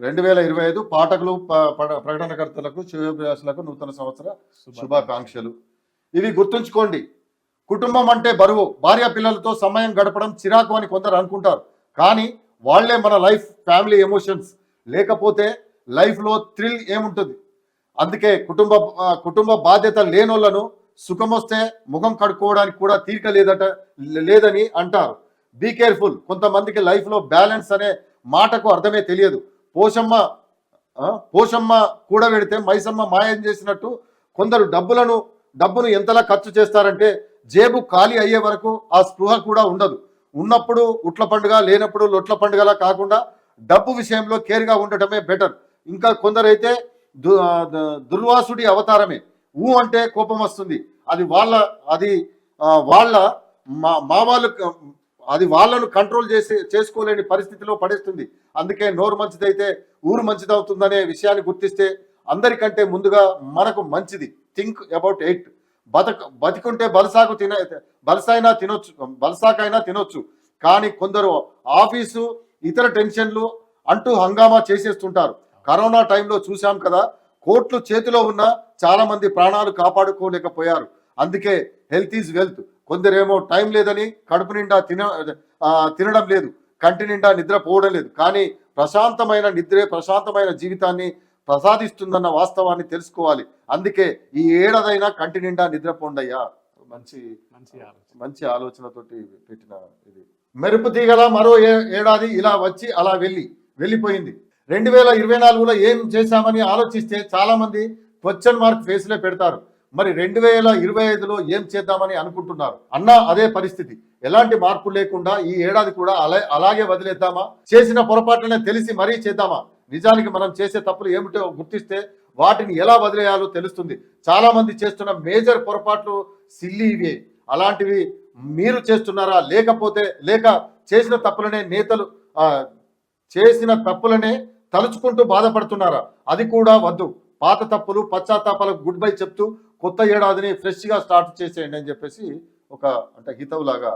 రెండు వేల ఇరవై ఐదు పాఠకులు పడ- ప్రకటనకర్తలకు శుభాభ్యాసులకు నూతన సంవత్సర శుభాకాంక్షలు. ఇవి గుర్తుంచుకోండి. కుటుంబం అంటే బరువు. భార్య పిల్లలతో సమయం గడపడం చిరాకు అని కొందరు అనుకుంటారు. కానీ వాళ్ళే మన లైఫ్ ఫ్యామిలీ ఎమోషన్స్. లేకపోతే లైఫ్లో థ్రిల్ ఏముంటుంది? అందుకే కుటుంబ కుటుంబ బాధ్యత లేనోళ్ళను సుఖం వస్తే ముఖం కడుక్కోవడానికి కూడా తీరిక లేదట లేదని అంటారు. బీ కేర్ఫుల్ కొంతమందికి లైఫ్లో బ్యాలెన్స్ అనే మాటకు అర్థమే తెలియదు. పోషమ్మ ఆ, పోషమ్మ కూడబెడితే మైసమ్మ మాయం చేసినట్టు కొందరు డబ్బులను డబ్బును ఎంతలా ఖర్చు చేస్తారంటే జేబు ఖాళీ అయ్యే వరకు ఆ స్పృహ కూడా ఉండదు. ఉన్నప్పుడు ఉట్ల పండుగ లేనప్పుడు లొట్ల పండుగలా కాకుండా డబ్బు విషయంలో కేర్గా ఉండటమే బెటర్. ఇంకా కొందరైతే దు దుర్వాసుడి అవతారమే. ఊ అంటే కోపం వస్తుంది. అది వాళ్ళ అది వాళ్ళ మా మా వాళ్ళు అది వాళ్ళను కంట్రోల్ చేసి చేసుకోలేని పరిస్థితిలో పడేస్తుంది. అందుకే నోరు మంచిదైతే ఊరు మంచిదవుతుందనే విషయాన్ని గుర్తిస్తే అందరికంటే ముందుగా మనకు మంచిది. థింక్ అబౌట్ ఎయిట్ బతక బతికుంటే బలసాకు తిన బలసైనా తినొచ్చు బలసాకైనా తినొచ్చు. కానీ కొందరు ఆఫీసు ఇతర టెన్షన్లు అంటూ హంగామా చేసేస్తుంటారు. కరోనా టైంలో చూశాం కదా కోట్లు చేతిలో ఉన్న చాలా మంది ప్రాణాలు కాపాడుకోలేకపోయారు. అందుకే హెల్త్ ఈజ్ వెల్త్. కొందరేమో టైం లేదని కడుపు నిండా తిన తినడం లేదు కంటి నిండా నిద్ర పోవడం లేదు. కానీ ప్రశాంతమైన నిద్రే ప్రశాంతమైన జీవితాన్ని ప్రసాదిస్తుందన్న వాస్తవాన్ని తెలుసుకోవాలి. అందుకే ఈ ఏడాదైనా కంటి నిండా నిద్రపోండయ్యా మంచి మంచి మంచి ఆలోచనతోటి పెట్టిన ఇది. మెరుపు తీగల మరో ఏడాది ఇలా వచ్చి అలా వెళ్ళి వెళ్ళిపోయింది. రెండు వేల ఇరవై నాలుగులో ఏం చేశామని ఆలోచిస్తే చాలా మంది క్వశ్చన్ మార్క్ ఫేస్లే పెడతారు. మరి రెండు వేల ఇరవై ఐదులో ఏం చేద్దామని అనుకుంటున్నారు? అన్న అదే పరిస్థితి. ఎలాంటి మార్పు లేకుండా ఈ ఏడాది కూడా అలా అలాగే వదిలేద్దామా? చేసిన పొరపాట్లనే తెలిసి మరీ చేద్దామా? నిజానికి మనం చేసే తప్పులు ఏమిటో గుర్తిస్తే వాటిని ఎలా వదిలేయాలో తెలుస్తుంది. చాలా మంది చేస్తున్న మేజర్ పొరపాట్లు సిల్లి ఇవే. అలాంటివి మీరు చేస్తున్నారా? లేకపోతే లేక చేసిన తప్పులనే నేతలు చేసిన తప్పులనే తలుచుకుంటూ బాధపడుతున్నారా? అది కూడా వద్దు. పాత తప్పులు పశ్చాత్తాపాలకు గుడ్ బై చెప్తూ కొత్త ఏడాదిని ఫ్రెష్గా స్టార్ట్ చేసేయండి అని చెప్పేసి ఒక అంటే హితవులాగా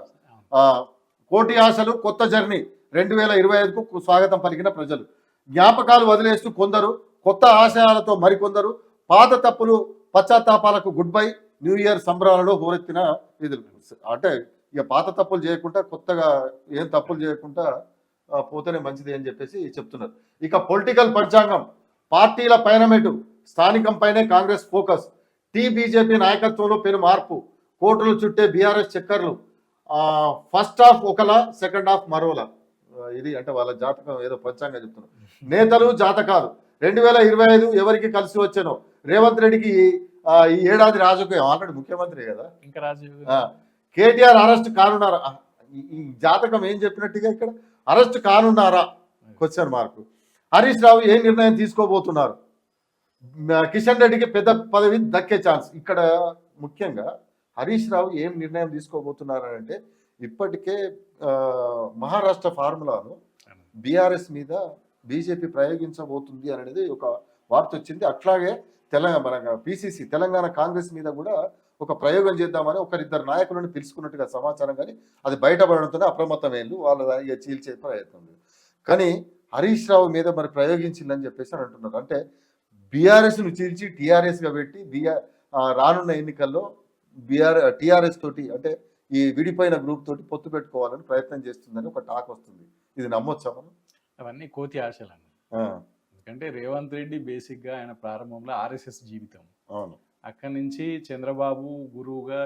కోటి ఆశలు కొత్త జర్నీ రెండు వేల ఇరవై ఐదుకు స్వాగతం పలికిన ప్రజలు. జ్ఞాపకాలు వదిలేస్తూ కొందరు కొత్త ఆశయాలతో మరికొందరు పాత తప్పులు పశ్చాత్తాపాలకు గుడ్ బై న్యూ ఇయర్ సంబరాలలో హోరెత్తిన ఇది అంటే ఇక పాత తప్పులు చేయకుండా కొత్తగా ఏం తప్పులు చేయకుండా పోతేనే మంచిది అని చెప్పేసి చెప్తున్నారు. ఇక పొలిటికల్ పంచాంగం పార్టీల పైనమెటు స్థానికంపైనే కాంగ్రెస్ ఫోకస్. టీ బీజేపీ నాయకత్వంలో పెను మార్పు. కోర్టులు చుట్టే బీఆర్ఎస్ చక్కర్లు. ఫస్ట్ హాఫ్ ఒకలా సెకండ్ హాఫ్ మరోలా. ఇది అంటే వాళ్ళ జాతకం ఏదో పంచాంగం చెప్తున్నారు. నేతలు జాతకాలు. రెండు వేల ఇరవై ఐదు ఎవరికి కలిసి వచ్చానో? రేవంత్ రెడ్డికి ఈ ఏడాది రాజకీయం. ఆల్రెడీ ముఖ్యమంత్రి కదా. ఇంకా రాజీవ్ ఆ, కేటీఆర్ అరెస్ట్ కానున్నారా? ఈ- జాతకం ఏం చెప్పినట్టుగా ఇక్కడ? అరెస్ట్ కానున్నారా? క్వశ్చన్ మార్కు హరీష్ రావు ఏ నిర్ణయం తీసుకోబోతున్నారు? కిషన్ రెడ్డికి పెద్ద పదవి దక్కే ఛాన్స్. ఇక్కడ ముఖ్యంగా హరీష్ రావు ఏం నిర్ణయం తీసుకోబోతున్నారు అంటే ఇప్పటికే మహారాష్ట్ర ఫార్ములాను బీఆర్ఎస్ మీద బీజేపీ ప్రయోగించబోతుంది అనేది ఒక వార్త వచ్చింది. అట్లాగే తెలంగాణ మన పిసిసి తెలంగాణ కాంగ్రెస్ మీద కూడా ఒక ప్రయోగం చేద్దామని ఒకరిద్దరు నాయకులను పిలుచుకున్నట్టుగా సమాచారం కానీ అది బయటపడడంతోనే అప్రమత్తమైంది వాళ్ళ చీల్చే ప్రయత్నం కానీ హరీష్ రావు మీద మరి ప్రయోగించిందని చెప్పేసి అని అంటున్నారు. అంటే బీఆర్ఎస్ను చీల్చి టీఆర్ఎస్గా పెట్టి బీఆర్ రానున్న ఎన్నికల్లో బీఆర్ టీఆర్ఎస్ తోటి అంటే ఈ విడిపోయిన గ్రూప్ తోటి పొత్తు పెట్టుకోవాలని ప్రయత్నం చేస్తుందని ఒక టాక్ వస్తుంది. ఇది నమ్మొచ్చా మనం? అవన్నీ కోతి ఆశలండి. ఎందుకంటే రేవంత్ రెడ్డి బేసిక్గా ఆయన ప్రారంభంలో ఆర్ఎస్ఎస్ జీవితం. అవును. అక్కడి నుంచి చంద్రబాబు గురువుగా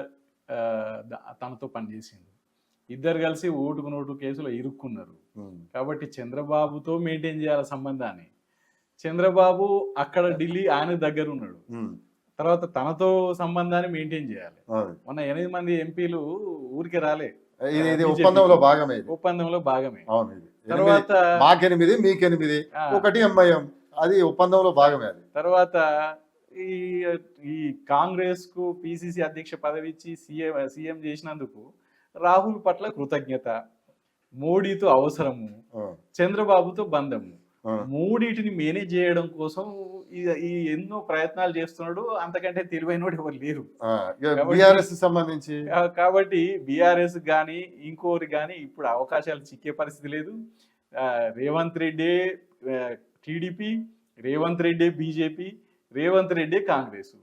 తనతో పనిచేసిండు. ఇద్దరు కలిసి ఓటుకు నోటు కేసులో ఇరుక్కున్నారు. కాబట్టి చంద్రబాబుతో మెయింటైన్ చేయాలి సంబంధాన్ని చంద్రబాబు అక్కడ ఢిల్లీ ఆయన దగ్గర ఉన్నాడు తర్వాత తనతో సంబంధాన్ని మెయింటైన్ చేయాలి. మొన్న ఎనిమిది మంది ఎంపీలు ఊరికి రాలే. ఇది. ఒప్పందంలో భాగమే ఒప్పందంలో భాగమే. అవును తర్వాత మాకెనిమిది మీకెనిమిది ఒకటి ఎంఐఎం. అది ఒప్పందంలో భాగమే అది. తర్వాత ఈ ఈ కాంగ్రెస్కు పిసిసి అధ్యక్ష పదవి ఇచ్చి సీఎం సీఎం చేసినందుకు రాహుల్ పట్ల కృతజ్ఞత మోడీతో అవసరము చంద్రబాబుతో బంధము. మూడిటిని మేనేజ్ చేయడం కోసం ఈ ఎన్నో ప్రయత్నాలు చేస్తున్నాడు. అంతకంటే తెలివైనోడు ఎవరు లేరు. బీఆర్ఎస్ సంబంధించి. కాబట్టి బీఆర్ఎస్ కానీ ఇంకోరి కానీ ఇప్పుడు అవకాశాలు చిక్కే పరిస్థితి లేదు. Revanth Reddy TDP Revanth Reddy BJP Revanth Reddy Congress.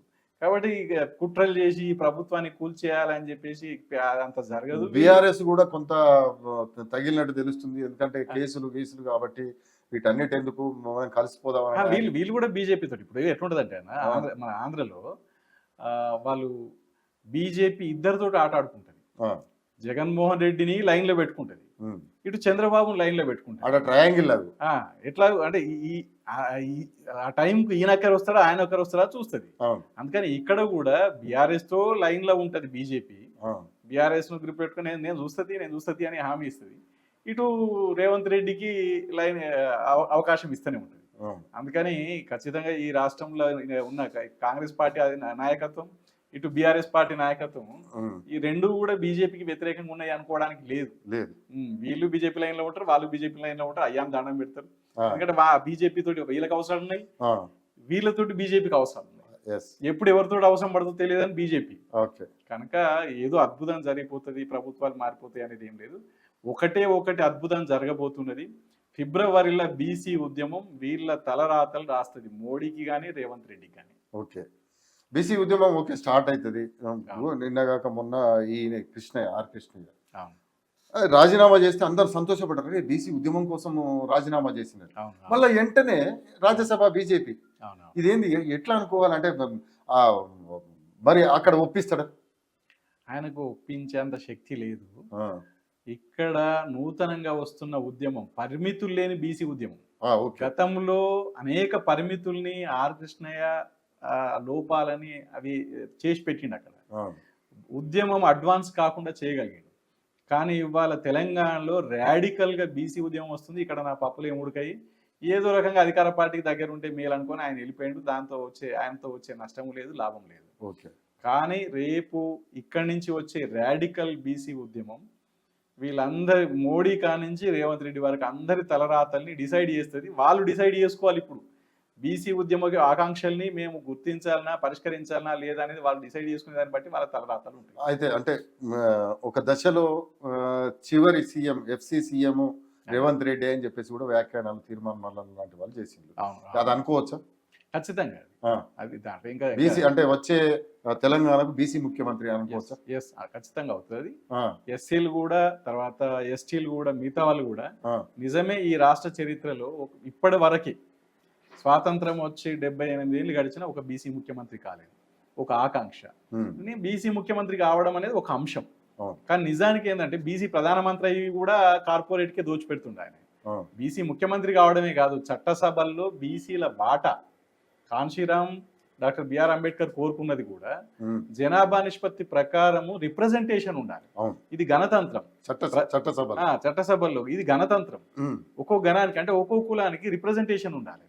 కాబట్టి కుట్రలు చేసి ఈ ప్రభుత్వాన్ని కూల్చేయాలని చెప్పేసి అంత జరగదు. బీఆర్ఎస్ కూడా కొంత తగిలినట్టు తెలుస్తుంది. ఎందుకంటే కేసులు గీసులు కాబట్టి వీటన్నిటి ఎందుకు మనం కలిసిపోదాం వీళ్ళు వీళ్ళు కూడా బీజేపీ తోటి ఇప్పుడు ఎట్లుంటదంటే మన ఆంధ్రలో ఆ, వాళ్ళు బీజేపీ ఇద్దరితోటి ఆట ఆడుకుంటది. జగన్మోహన్ రెడ్డిని లైన్లో పెట్టుకుంటది ఇటు చంద్రబాబు లైన్లో పెట్టుకుంటది. అక్కడ ట్రయాంగిల్ ఎట్లా అంటే ఈ- ఆ- టైంకి ఈయన ఒక్కరు వస్తాడా ఆయన ఒక్కరు వస్తాడా చూస్తుంది. అందుకని ఇక్కడ కూడా బీఆర్ఎస్తో లైన్లో ఉంటది బీజేపీ. బీఆర్ఎస్ను గ్రిప్ పెట్టుకుని నేను చూస్తుంది నేను చూస్తుంది అని హామీ ఇస్తుంది. ఇటు రేవంత్ రెడ్డికి లైన్ అవ- అవకాశం ఇస్తూనే ఉంటుంది. అందుకని ఖచ్చితంగా ఈ రాష్ట్రంలో ఉన్న కాంగ్రెస్ పార్టీ నాయకత్వం ఇటు బీఆర్ఎస్ పార్టీ నాయకత్వం ఈ రెండు కూడా బీజేపీకి వ్యతిరేకంగా ఉన్నాయి అనుకోవడానికి లేదు. లేదు. వీళ్ళు బీజేపీ లైన్లో ఉంటారు వాళ్ళు బీజేపీ లైన్లో ఉంటారు అయ్యాం దండం పెడతారు. ఎందుకంటే బీజేపీ తోటి వీళ్ళకి అవసరాలు ఉన్నాయి వీళ్ళతోటి బీజేపీకి అవసరాలు ఉన్నాయి. ఎస్ ఎప్పుడు ఎవరితో అవసరం పడుతుందో తెలియదని బీజేపీ. కనుక ఏదో అద్భుతం జరిగిపోతుంది ప్రభుత్వాలు మారిపోతాయి అనేది ఏం లేదు. ఒకటే ఒకటి అద్భుతం జరగబోతున్నది. ఫిబ్రవరిలో బీసీ ఉద్యమం వీళ్ళ తలరాతలు రాస్తుంది. మోడీకి కానీ రేవంత్ రెడ్డికి కానీ ఓకే. బీసీ ఉద్యమం ఓకే స్టార్ట్ అవుతుంది నిన్నగాక మొన్న ఈ కృష్ణయ్య ఆర్ కృష్ణయ్య రాజీనామా చేస్తే అందరు సంతోషపడ్డారు బీసీ ఉద్యమం కోసం రాజీనామా చేసినారు. మళ్ళీ వెంటనే రాజ్యసభ బీజేపీ. ఇదేంది? ఎట్లా అనుకోవాలంటే మరి అక్కడ ఒప్పిస్తాడు? ఆయనకు ఒప్పించేంత శక్తి లేదు. ఇక్కడ నూతనంగా వస్తున్న ఉద్యమం పరిమితులు లేని బీసీ ఉద్యమం. గతంలో అనేక పరిమితుల్ని ఆర్ కృష్ణయ్య లోపాలని అవి చేసి పెట్టిండు అక్కడ. ఉద్యమం అడ్వాన్స్ కాకుండా చేయగలిగాడు. కానీ ఇవాళ తెలంగాణలో రాడికల్గా బీసీ ఉద్యమం వస్తుంది. ఇక్కడ నా పప్పులు ఏముడికాయి ఏదో రకంగా అధికార పార్టీకి దగ్గర ఉంటే మేలు అనుకొని ఆయన వెళ్ళిపోయాడు. దాంతో వచ్చే ఆయనతో వచ్చే నష్టం లేదు లాభం లేదు. కానీ రేపు ఇక్కడి నుంచి వచ్చే రాడికల్ బీసీ ఉద్యమం వీళ్ళందరి మోడీ కానించి రేవంత్ రెడ్డి వరకు అందరి తలరాతల్ని డిసైడ్ చేస్తుంది. వాళ్ళు డిసైడ్ చేసుకోవాలి ఇప్పుడు. బీసీ ఉద్యమ ఆకాంక్షల్ని మేము గుర్తించాలనా పరిష్కరించాలనా లేదా అనేది వాళ్ళు డిసైడ్ చేసుకునే దాన్ని బట్టి వాళ్ళ తలరాతలు ఉంటాయి. అయితే అంటే ఒక దశలో చివరి సీఎం ఎఫ్సి సీఎం రేవంత్ రెడ్డి అని చెప్పేసి కూడా వ్యాఖ్యానాలు తీర్మానాలు లాంటి వాళ్ళు అవును. అది అనుకోవచ్చా? ఖచ్చితంగా. అది. దాంట్లో ఇంకా బీసీ అంటే వచ్చే తెలంగాణకు బీసీ ముఖ్యమంత్రి అనుకోవచ్చా? ఎస్ ఖచ్చితంగా అవుతుంది. ఎస్సీలు కూడా తర్వాత ఎస్టీలు కూడా మిగతా వాళ్ళు కూడా నిజమే ఈ రాష్ట్ర చరిత్రలో ఇప్పటి వరకు స్వాతంత్రం వచ్చి డెబ్బై ఎనిమిది ఏళ్ళు గడిచిన ఒక బీసీ ముఖ్యమంత్రి కాలేదు. ఒక ఆకాంక్ష. బీసీ ముఖ్యమంత్రి కావడం అనేది ఒక అంశం. కానీ నిజానికి ఏంటంటే బీసీ ప్రధానమంత్రి అయ్యి కూడా కార్పొరేట్కే దోచిపెడుతుండే ఆయన. బీసీ ముఖ్యమంత్రి కావడమే కాదు చట్టసభల్లో బీసీల బాట కాన్షీరామ్ డాక్టర్ బిఆర్ అంబేద్కర్ కోరుకున్నది కూడా జనాభా నిష్పత్తి ప్రకారము రిప్రజెంటేషన్ ఉండాలి. ఇది గణతంత్రం చట్ట చట్టసభ చట్టసభల్లో ఇది గణతంత్రం ఒక్కో గణానికి అంటే ఒక్కో కులానికి రిప్రజెంటేషన్ ఉండాలి.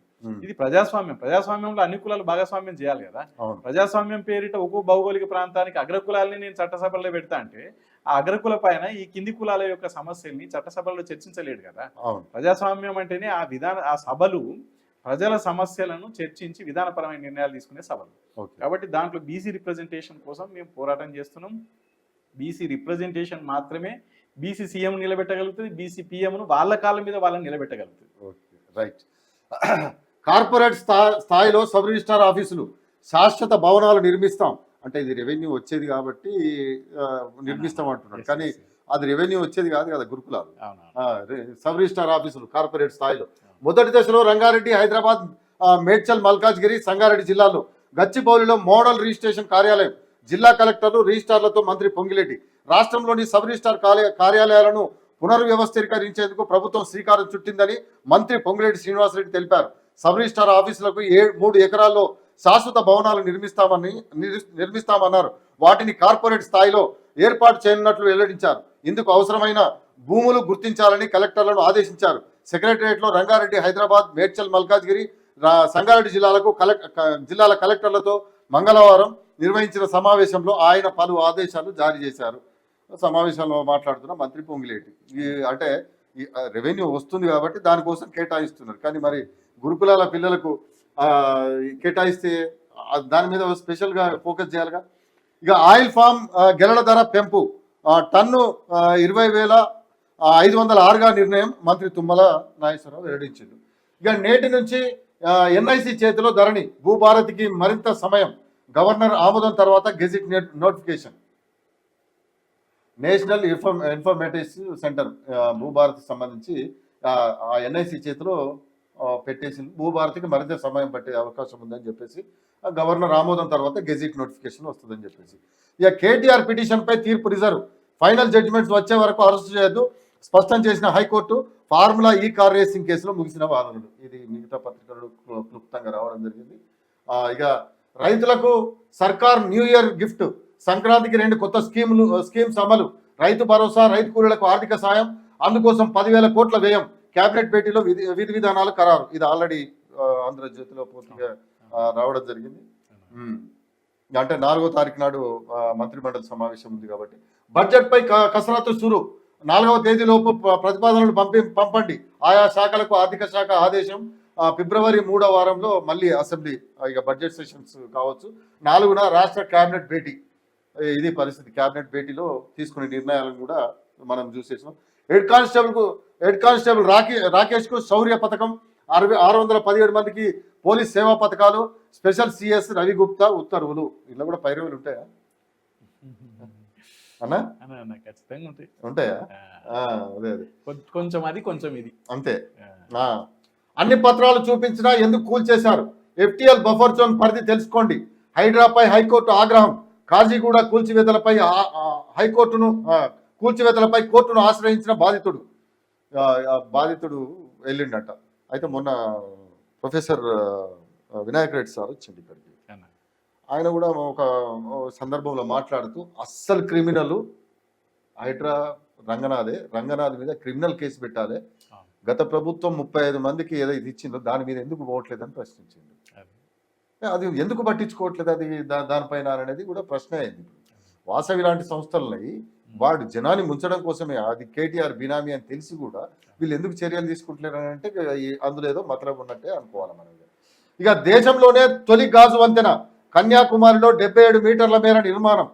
ఇది ప్రజాస్వామ్యం. ప్రజాస్వామ్యంలో అన్ని కులాలు భాగస్వామ్యం చేయాలి కదా. ప్రజాస్వామ్యం పేరిట ఒక్కో భౌగోళిక ప్రాంతానికి అగ్రకులాలని నేను చట్టసభల్లో పెడతా అంటే ఆ అగ్రకుల పైన ఈ కింది కులాల యొక్క సమస్యల్ని చట్టసభల్లో చర్చించలేడు కదా. ప్రజాస్వామ్యం అంటేనే ఆ విధాన ఆ సభలు ప్రజల సమస్యలను చర్చించి విధానపరమైన నిర్ణయాలు తీసుకునే సభలు. ఓకే. కాబట్టి దాంట్లో బీసీ రిప్రజెంటేషన్ కోసం మేము పోరాటం చేస్తున్నాం. బీసీ రిప్రజెంటేషన్ మాత్రమే బీసీ సీఎం నిలబెట్టగలుగుతుంది బీసీ పిఎంను వాళ్ళ కాళ్ళ మీద వాళ్ళని నిలబెట్టగలుగుతుంది. Okay right. కార్పొరేట్ స్థా స్థాయిలో సబ్ రిజిస్టార్ ఆఫీసులు శాశ్వత భవనాలు నిర్మిస్తాం. అంటే ఇది రెవెన్యూ వచ్చేది కాబట్టి నిర్మిస్తాం అంటున్నారు. Yes, కానీ. అది రెవెన్యూ వచ్చేది కాదు కదా గురుకులాలు. సబ్ రిజిస్టార్ ఆఫీసులు కార్పొరేట్ స్థాయిలో. మొదటి దశలో రంగారెడ్డి హైదరాబాద్ మేడ్చల్ మల్కాజ్గిరి సంగారెడ్డి జిల్లాలో గచ్చిబౌలిలో మోడల్ రిజిస్ట్రేషన్ కార్యాలయం. జిల్లా కలెక్టర్లు రిజిస్టార్లతో మంత్రి పొంగిరెడ్డి. రాష్ట్రంలోని సబ్ రిజిస్టార్ కార్య- కార్యాలయాలను పునర్వ్యవస్థీకరించేందుకు ప్రభుత్వం శ్రీకారం చుట్టిందని మంత్రి పొంగిరెడ్డి శ్రీనివాసరెడ్డి తెలిపారు. సబ్ రిజిస్టార్ ఆఫీసులకు ఏ మూడు ఎకరాల్లో శాశ్వత భవనాలు నిర్మిస్తామని నిర్- నిర్మిస్తామన్నారు. వాటిని కార్పొరేట్ స్థాయిలో ఏర్పాటు చేయనున్నట్లు వెల్లడించారు. ఇందుకు అవసరమైన భూములు గుర్తించాలని కలెక్టర్లను ఆదేశించారు. సెక్రటరియట్లో రంగారెడ్డి హైదరాబాద్ మేడ్చల్ మల్కాజ్గిరి సంగారెడ్డి జిల్లాలకు కలెక్ట్ జిల్లాల కలెక్టర్లతో మంగళవారం నిర్వహించిన సమావేశంలో ఆయన పలు ఆదేశాలు జారీ చేశారు. సమావేశంలో మాట్లాడుతున్న మంత్రి పొంగిలేటి. ఈ అంటే ఈ రెవెన్యూ వస్తుంది కాబట్టి దానికోసం కేటాయిస్తున్నారు. కానీ మరి గురుకులాల పిల్లలకు కేటాయిస్తే దాని మీద స్పెషల్గా ఫోకస్ చేయాలిగా? ఇక ఆయిల్ ఫామ్ గెలల ధర పెంపు. టన్ను ఇరవై వేల ఐదు వందల ఆరుగా నిర్ణయం మంత్రి తుమ్మల నాగేశ్వరరావు వెల్లడించారు ఇక నేటి నుంచి ఎన్ఐసి చేతిలో ధరణి భూభారతికి మరింత సమయం గవర్నర్ ఆమోదం తర్వాత gazette notification. National inform informatives centre Bhubharati సంబంధించి ఆ, ఎన్ఐసి చేతిలో పెట్టేసి పెట్టేసింది. భూభారతికి మరింత సమయం పట్టే అవకాశం ఉందని చెప్పేసి ఆ గవర్నర్ ఆమోదం తర్వాత గెజిట్ నోటిఫికేషన్ వస్తుందని చెప్పేసి. ఇక కేటీఆర్ పిటిషన్పై తీర్పు రిజర్వ్. ఫైనల్ జడ్జిమెంట్స్ వచ్చే వరకు అరెస్ట్ చేయొద్దు. స్పష్టం చేసిన high court formula E car racing కేసులో ముగిసిన వాదనలు. ఇది మిగతా పత్రికలు క్లు- క్లుప్తంగా రావడం జరిగింది. ఇక రైతులకు సర్కార్ న్యూ ఇయర్ గిఫ్ట్ సంక్రాంతికి రెండు కొత్త స్కీములు స్కీమ్స్ అమలు. రైతు భరోసా రైతు కూలీలకు ఆర్థిక సాయం అందుకోసం పదివేల కోట్ల వ్యయం. కేబినెట్ భేటీలో విధి విధి విధానాలు ఖరారు. ఇది ఆల్రెడీ ఆంధ్రజ్యోతిలో పూర్తిగా రావడం జరిగింది. అంటే నాలుగో తారీఖు నాడు మంత్రిమండలి సమావేశం ఉంది కాబట్టి బడ్జెట్ పై క- కసరత్తు సురు. నాలుగవ తేదీలోపు ప్రతిపాదనలు పంపి పంపండి. ఆయా శాఖలకు ఆర్థిక శాఖ ఆదేశం. ఫిబ్రవరి మూడో వారంలో మళ్ళీ అసెంబ్లీ ఇక బడ్జెట్ సెషన్స్ కావచ్చు. నాలుగున రాష్ట్ర కేబినెట్ భేటీ. ఇది పరిస్థితి. కేబినెట్ భేటీలో తీసుకునే నిర్ణయాలను కూడా మనం చూసేసాం హెడ్ కానిస్టేబుల్కు హెడ్ కానిస్టేబుల్ రాకే రాకేష్కు శౌర్య పథకం. అరవై ఆరు వందల పదిహేడు మందికి పోలీస్ సేవా పథకాలు. స్పెషల్ సిఎస్ రవిగుప్త ఉత్తర్వులు. ఇలా కూడా పైరవులు ఉంటాయా? అన్నా? ఖచ్చితంగా ఉంటాయి. అదే అదే. కొంచెం అది కొంచెం ఇది. అంతే. అన్ని పత్రాలు చూపించినా ఎందుకు కూల్చేశారు ఎఫ్టిఎల్ బఫర్ జోన్ పరిధి తెలుసుకోండి. హైడ్రాపై హైకోర్టు ఆగ్రహం. కాజీగూడ కూల్చివేతలపై హైకోర్టును కూల్చివేతలపై కోర్టును ఆశ్రయించిన బాధితుడు. బాధితుడు వెళ్ళిండట. అయితే మొన్న ప్రొఫెసర్ వినాయక్ రెడ్డి సార్ వచ్చింది ఇక్కడికి. ఆయన కూడా ఒక సందర్భంలో మాట్లాడుతూ అస్సలు క్రిమినల్ హైడ్రా రంగనాథే రంగనాథ్ మీద క్రిమినల్ కేసు పెట్టాలి. గత ప్రభుత్వం ముప్పై ఐదు మందికి ఏదో ఇది ఇచ్చిందో దాని మీద ఎందుకు పోవట్లేదని ప్రశ్నించింది అది. ఎందుకు పట్టించుకోవట్లేదు అది దానిపైన అనేది కూడా ప్రశ్న అయింది వాసవి లాంటి సంస్థలని వాడు జనాన్ని ముంచడం కోసమే అది కేటీఆర్ బినామీ అని తెలిసి కూడా వీళ్ళు ఎందుకు చర్యలు తీసుకుంటలేరు అని అంటే అందులో ఏదో మతలబు ఉన్నట్టే అనుకోవాలి మనం. ఇక దేశంలోనే తొలి గాజు వంతెన. కన్యాకుమారిలో డెబ్బై ఏడు మీటర్ల మేర నిర్మాణం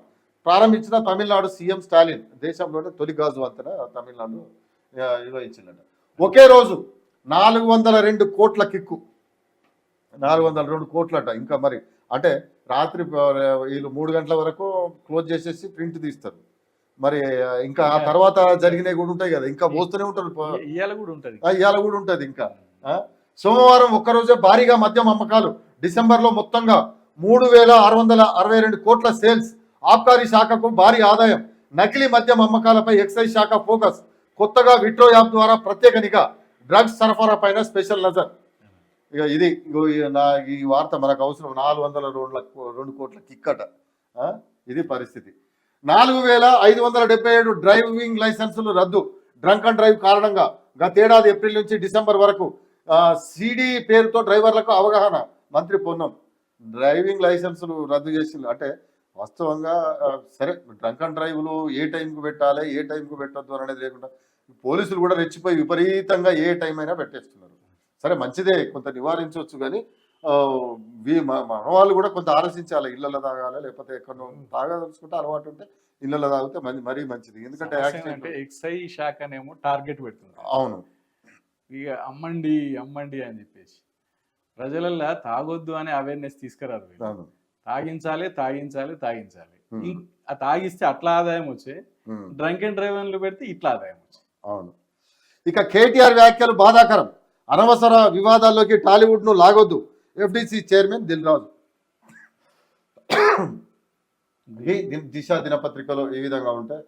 ప్రారంభించిన తమిళనాడు సీఎం స్టాలిన్. దేశంలోనే తొలి గాజు వంతెన తమిళనాడు నిర్వహించిందట. ఒకే రోజు నాలుగు వందల రెండు కోట్ల కిక్కు. నాలుగు వందల రెండు కోట్లట. ఇంకా మరి అంటే రాత్రి వీళ్ళు మూడు గంటల వరకు క్లోజ్ చేసేసి ప్రింట్ తీస్తారు. మరి ఇంకా ఆ తర్వాత జరిగినవి కూడా ఉంటాయి కదా. ఇంకా పోస్తూనే ఉంటారు. కూడా ఉంటది. ఇవాళ కూడా ఉంటుంది ఇంకా? సోమవారం ఒక్కరోజే భారీగా మద్యం అమ్మకాలు. డిసెంబర్లో మొత్తంగా మూడు వేల ఆరు వందల అరవై రెండు కోట్ల సేల్స్. ఆబ్కారీ శాఖకు భారీ ఆదాయం. నకిలీ మద్యం అమ్మకాలపై ఎక్సైజ్ శాఖ ఫోకస్. కొత్తగా విట్రో యాప్ ద్వారా ప్రత్యేక నిఘా. డ్రగ్స్ సరఫరా పైన స్పెషల్ నజర్. ఇక ఇది ఈ నా ఈ వార్త మనకు అవసరం నాలుగు వందల రెండు రెండు కోట్ల కిక్కట. ఇది పరిస్థితి. నాలుగు వేల ఐదు వందల డెబ్బై ఏడు డ్రైవింగ్ లైసెన్సులు రద్దు. డ్రంక్ అండ్ డ్రైవ్ కారణంగా గతేడాది ఏప్రిల్ నుంచి డిసెంబర్ వరకు సిడి పేరుతో డ్రైవర్లకు అవగాహన. మంత్రి పొన్నం. డ్రైవింగ్ లైసెన్సులు రద్దు చేసింది అంటే వాస్తవంగా సరే డ్రంక్ అండ్ డ్రైవ్లు ఏ టైంకు పెట్టాలి ఏ టైంకు పెట్టొద్దు అనేది లేకుండా పోలీసులు కూడా రెచ్చిపోయి విపరీతంగా ఏ టైం అయినా పెట్టేస్తున్నారు. సరే మంచిదే కొంత నివారించవచ్చు కానీ ఆ, వీ- మ- మన వాళ్ళు కూడా కొంత ఆలోచించాలి. ఇళ్ళలో తాగాలి లేకపోతే ఎక్కడో తాగదలుచుకుంటే అలవాటు ఉంటే ఇళ్ళలో తాగితే మంచి మరీ మంచిది. ఎందుకంటే యాక్సిడెంట్ ఎక్సైజ్ శాఖనేమో టార్గెట్ పెడుతుంది అవును. ఇక అమ్మండి అమ్మండి అని చెప్పేసి. ప్రజలల్లో తాగొద్దు అనే అవేర్నెస్ తీసుకురారు వీళ్ళు. తాగించాలి తాగించాలి తాగించాలి. ఆ తాగిస్తే అట్లా ఆదాయం వచ్చే. డ్రంక్ అండ్ డ్రైవర్లు పెడితే ఇట్లా ఆదాయం వచ్చే. అవును. ఇక కేటీఆర్ వ్యాఖ్యలు బాధాకరం. అనవసర వివాదాల్లోకి టాలీవుడ్ను లాగొద్దు. FDC chairman Dil Raju. The- Disha దినపత్రికలో ఏ విధంగా ఉంటే